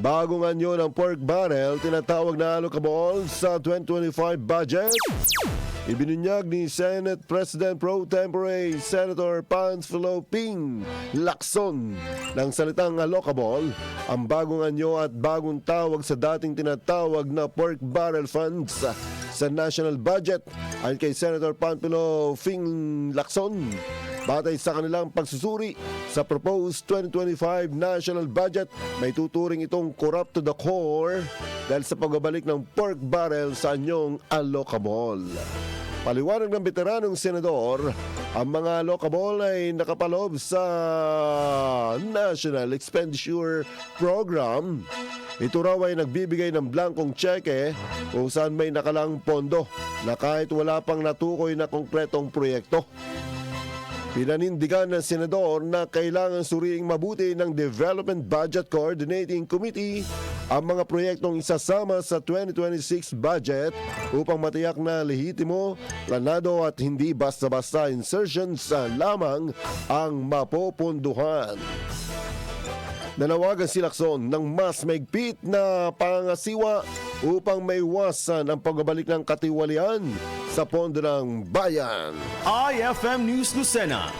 Bagong anyo ng pork barrel, tinatawag na allocable sa 2025 budget. Ibinunyag ni Senate President Pro Tempore Senator Panfilo Ping Lacson ng salitang allocable ang bagong anyo at bagong tawag sa dating tinatawag na pork barrel funds sa national budget ayon kay Senator Panfilo Ping Lacson. Batay sa kanilang pagsusuri sa proposed 2025 national budget, may tuturing itong corrupt to the core dahil sa pagbabalik ng pork barrel sa anyong allocable. Paliwanag ng veteranong senador, ang mga allocable ay nakapalob sa National Expenditure Program. Ito raw ay nagbibigay ng blankong tseke kung saan may nakalang pondo na kahit wala pang natukoy na konkretong proyekto. Pinanindigan ng senador na kailangan suriing mabuti ng Development Budget Coordinating Committee ang mga proyektong isasama sa 2026 budget upang matiyak na lehitimo, planado at hindi basta-basta insertions lamang ang mapoponduhan. Nanawagan si Lacson ng mas maigpit na pangasiwa upang maiwasan ang pagbabalik ng katiwalian sa pondo ng bayan. IFM News Lucena